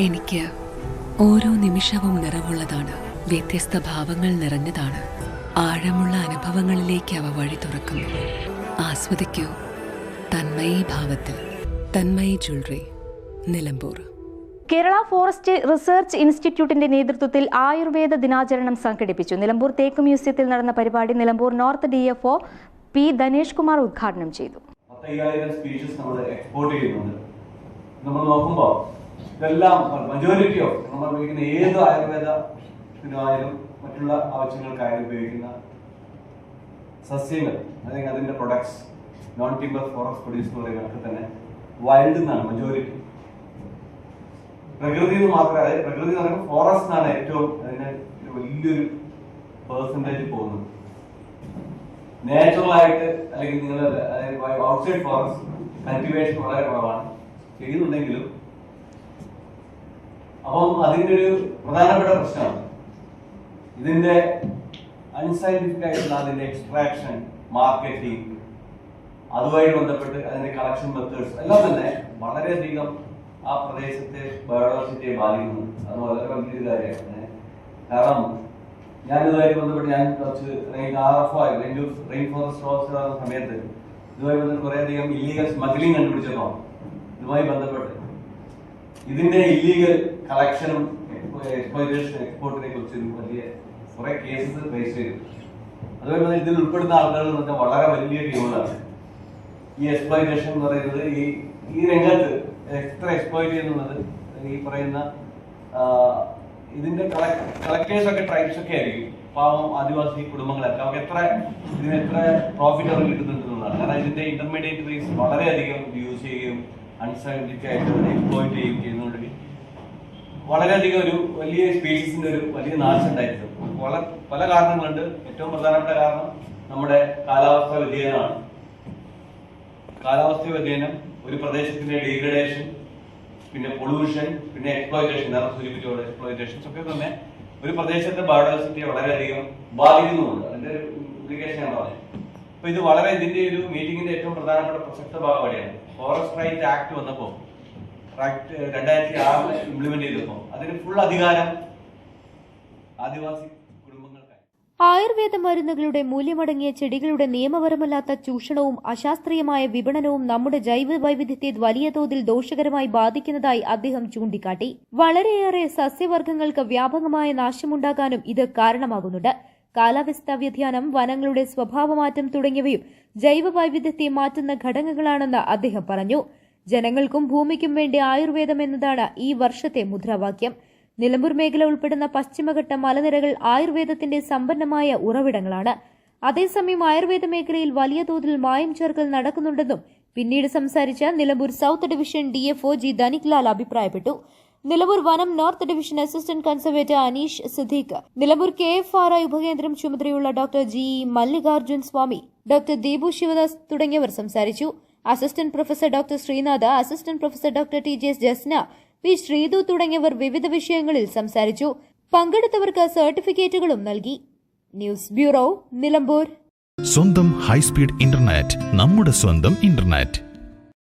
എനിക്ക് ഓരോ നിമിഷവും നിറവുള്ളതാണ്. വ്യത്യസ്ത ഭാവങ്ങൾ നിറഞ്ഞതാണ്. ആഴമുള്ള അനുഭവങ്ങളിലേക്ക് അവ വഴി തുറക്കുന്നു. ആസ്വദിക്കൂ. തന്മയി ഭാവത്തിൽ. Tanmayi jewellery. Nilambur. Kerala forest research ഇൻസ്റ്റിറ്റ്യൂട്ടിന്റെ നേതൃത്വത്തിൽ ആയുർവേദ ദിനാചരണം സംഘടിപ്പിച്ചു. നിലമ്പൂർ തേക്ക് മ്യൂസിയത്തിൽ നടന്ന പരിപാടി Nilambur north D F O P Dhanesh Kumar ഉദ്ഘാടനം ചെയ്തു. പത്തയ്യായിരം സ്പീഷീസ് നമ്മൾ എക്സ്പോർട്ട് ചെയ്യുന്നുണ്ട്. നമ്മൾ നോക്കുമ്പോൾ ഇതെല്ലാം മജോറിറ്റി ഓഫ് നമ്മൾ ഉപയോഗിക്കുന്ന ഏത് ആയുർവേദത്തിനായാലും മറ്റുള്ള ആവശ്യങ്ങൾക്കായാലും ഉപയോഗിക്കുന്ന സസ്യങ്ങൾ അല്ലെങ്കിൽ അതിന്റെ products non timber forest produce എന്ന് പറയുന്നതൊക്കെ തന്നെ വൈൽഡ് എന്നാണ് മജോറിറ്റി പ്രകൃതി എന്ന് മാത്രമേ അതായത് പ്രകൃതി എന്ന് പറയുമ്പോൾ ഫോറസ്റ്റ് എന്നാണ് ഏറ്റവും അതിന് വലിയൊരു പേഴ്സന്റേജ് പോകുന്നത്. നാച്ചുറൽ ആയിട്ട് അല്ലെങ്കിൽ നിങ്ങൾ ഔട്ട്സൈഡ് ഫോറസ്റ്റ് കൾട്ടിവേഷൻ വളരെ കുറവാണ്. ചെയ്യുന്നുണ്ടെങ്കിലും അപ്പം അതിന്റെ ഒരു പ്രധാനപ്പെട്ട പ്രശ്നമാണ് ഇതിന്റെ അൺസൈന്റിഫിക് ആയിട്ടുള്ള അതിന്റെ എക്സ്ട്രാക്ഷൻ മാർക്കറ്റിംഗ് അതുമായി ബന്ധപ്പെട്ട് അതിന്റെ കളക്ഷൻ മെത്തേഡ്സ് എല്ലാം തന്നെ വളരെയധികം ആ പ്രദേശത്തെ ബയോഡോസിറ്റിയെ ബാധിക്കുന്നു. അത് വളരെ വലിയൊരു കാര്യമാണ്. കാരണം ഞാൻ ഇതുമായി ബന്ധപ്പെട്ട് ഞാൻ കുറച്ച് ആർ എഫ് ആയി റെയിൻ ഫോറസ്റ്റ് ഓഫീസർ ആകുന്ന സമയത്ത് ഇതുമായി ബന്ധപ്പെട്ട് കുറേയധികം ഇല്ലീഗൽ സ്മഗ്ലിംഗ് കണ്ടുപിടിച്ചപ്പോൾ ഇതുമായി ബന്ധപ്പെട്ട് ഇതിന്റെ ഇല്ലീഗൽ കളക്ഷനും എക്സ്പ്ലോയിറ്റേഷൻ എക്സ്പോർട്ടിനെ കുറിച്ച് വലിയ കുറെ കേസസ് ഫേസ് ചെയ്തു. അതുപോലെ ഇതിൽ ഉൾപ്പെടുന്ന ആളുകൾ എന്ന് പറഞ്ഞാൽ വളരെ വലിയ ടീമുകളാണ് ഈ എക്സ്പ്ലോയിറ്റേഷൻ എന്ന് പറയുന്നത് ഈ ഈ രംഗത്ത് എത്ര എക്സ്പ്ലോയിറ്റ് ചെയ്യുന്നത് ഈ പറയുന്ന ഇതിന്റെ കളക്ടേഴ്സ് ഒക്കെ ട്രൈബ്സ് ഒക്കെ ആയിരിക്കും. പാവം ആദിവാസി കുടുംബങ്ങളൊക്കെ. അവർക്ക് എത്ര ഇതിന് എത്ര പ്രോഫിറ്റ് അവർ കിട്ടുന്നുണ്ടെന്നുള്ളതാണ് കാരണം ഇതിന്റെ ഇന്റർമീഡിയറ്റ് വളരെയധികം യൂസ് ചെയ്യുകയും അൺസൈന്റിഫിക് ആയിട്ട് എക്സ്പ്ലോയിറ്റ് ചെയ്യുകയും ചെയ്യുന്നുണ്ടെങ്കിൽ വളരെയധികം ഒരു വലിയ സ്പീഷീസിന്റെ ഒരു വലിയ നാശം ഉണ്ടായിരുന്നു പല പല കാരണങ്ങളുണ്ട്. ഏറ്റവും പ്രധാനപ്പെട്ട കാരണം നമ്മുടെ കാലാവസ്ഥ വ്യതിയാനമാണ്. കാലാവസ്ഥ വ്യതിയാനം ഒരു പ്രദേശത്തിന്റെ ഡീഗ്രഡേഷൻ പിന്നെ പൊള്യൂഷൻ പിന്നെ എക്സ്പ്ലോയിറ്റേഷൻ നേരത്തെ സൂചിപ്പിച്ചോളൂ എക്സ്പ്ലോയിറ്റേഷൻസ് ഒക്കെ തന്നെ ഒരു പ്രദേശത്തെ ബയോഡൈവേഴ്സിറ്റിയെ വളരെയധികം ബാധിക്കുന്നുമുണ്ട് അതിന്റെ ഒരു ഇംപ്ലിക്കേഷൻ ഞാൻ പറഞ്ഞത് അപ്പൊ ഇത് വളരെ ഇതിന്റെ ഒരു മീറ്റിംഗിന്റെ ഏറ്റവും പ്രധാനപ്പെട്ട പ്രസക്ത ഭാഗമാണ് ഫോറസ്റ്റ് റൈറ്റ് ആക്ട് വന്നപ്പോ ആക്ട് രണ്ടായിരത്തി ആറിൽ ഇംപ്ലിമെന്റ് ചെയ്തപ്പോ അതിന് ഫുൾ അധികാരം ആദിവാസി ആയുർവേദ മരുന്നുകളുടെ മൂല്യമടങ്ങിയ ചെടികളുടെ നിയമപരമല്ലാത്ത ചൂഷണവും അശാസ്ത്രീയമായ വിപണനവും നമ്മുടെ ജൈവ വൈവിധ്യത്തെ വലിയ തോതിൽ ദോഷകരമായി ബാധിക്കുന്നതായി അദ്ദേഹം ചൂണ്ടിക്കാട്ടി. വളരെയേറെ സസ്യവർഗങ്ങൾക്ക് വ്യാപകമായ നാശമുണ്ടാകാനും ഇത് കാരണമാകുന്നുണ്ട്. കാലാവസ്ഥാ വ്യതിയാനം വനങ്ങളുടെ സ്വഭാവമാറ്റം തുടങ്ങിയവയും ജൈവ വൈവിധ്യത്തെ മാറ്റുന്ന ഘടകങ്ങളാണെന്ന് അദ്ദേഹം പറഞ്ഞു. ജനങ്ങൾക്കും ഭൂമിക്കും വേണ്ടി ആയുർവേദം എന്നതാണ് ഈ വർഷത്തെ മുദ്രാവാക്യം. നിലമ്പൂർ മേഖല ഉൾപ്പെടുന്ന പശ്ചിമഘട്ട മലനിരകൾ ആയുർവേദത്തിന്റെ സമ്പന്നമായ ഉറവിടങ്ങളാണ്. അതേസമയം ആയുർവേദ മേഖലയിൽ വലിയ തോതിൽ മായം ചേർക്കൽ നടക്കുന്നുണ്ടെന്നും പിന്നീട് സംസാരിച്ച Nilambur south division DFO G Dhaniklal അഭിപ്രായപ്പെട്ടു. നിലമ്പൂർ വനം north division assistant conservator Aneesh Siddique. Nilambur K F R I ഉപകേന്ദ്രം ചുമതലയുള്ള doctor G Mallikarjun Swamy doctor Deepu Sivadas തുടങ്ങിയവർ സംസാരിച്ചു. Assistant professor doctor Sreenath assistant professor doctor T G S Jasna P Sreethu തുടങ്ങിയവർ വിവിധ വിഷയങ്ങളിൽ സംസാരിച്ചു. പങ്കെടുത്തവർക്ക് സർട്ടിഫിക്കറ്റുകളും നൽകി. News bureau Nilambur. സ്വന്തം ഹൈസ്പീഡ് ഇന്റർനെറ്റ് നമ്മുടെ സ്വന്തം ഇന്റർനെറ്റ്.